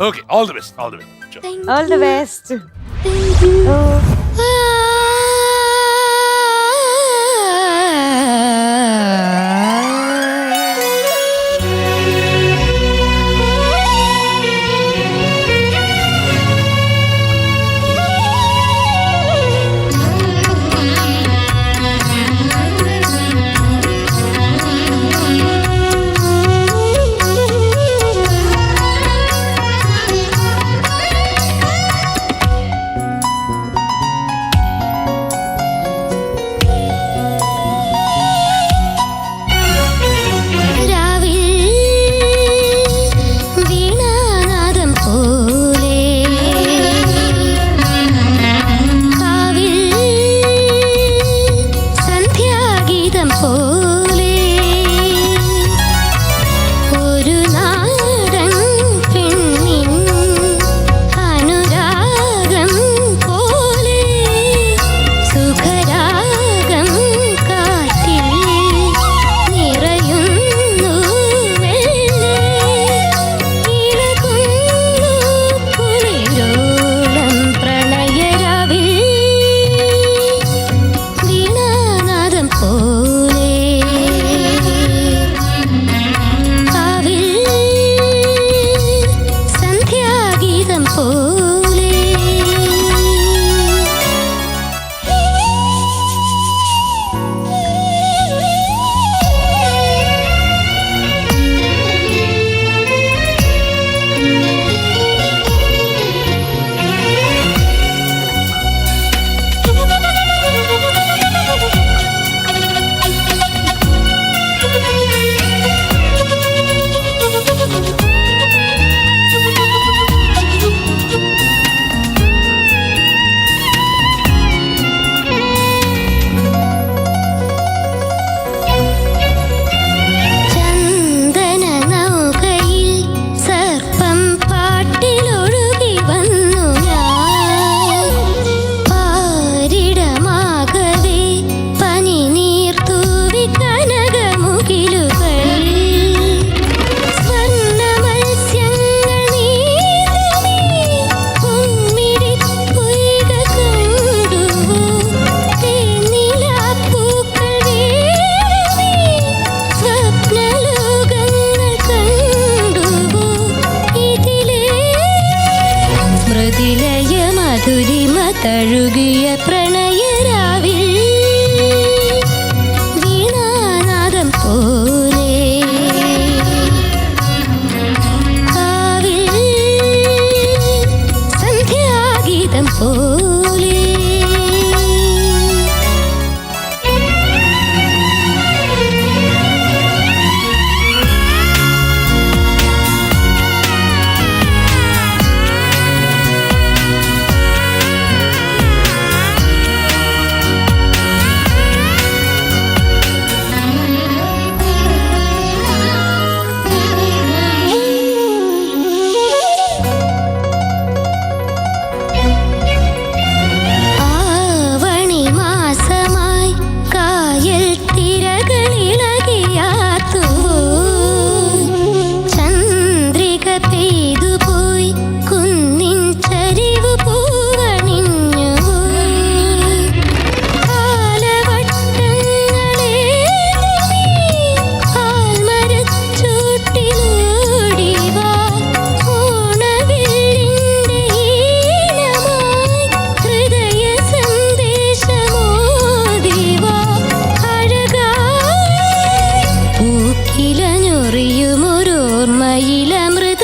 Okay, all the best. All the best. All the best. Thank you. Oh. ഇളയ മധുരിമ തഴുകിയ പ്രണയരാവിൽ темрити.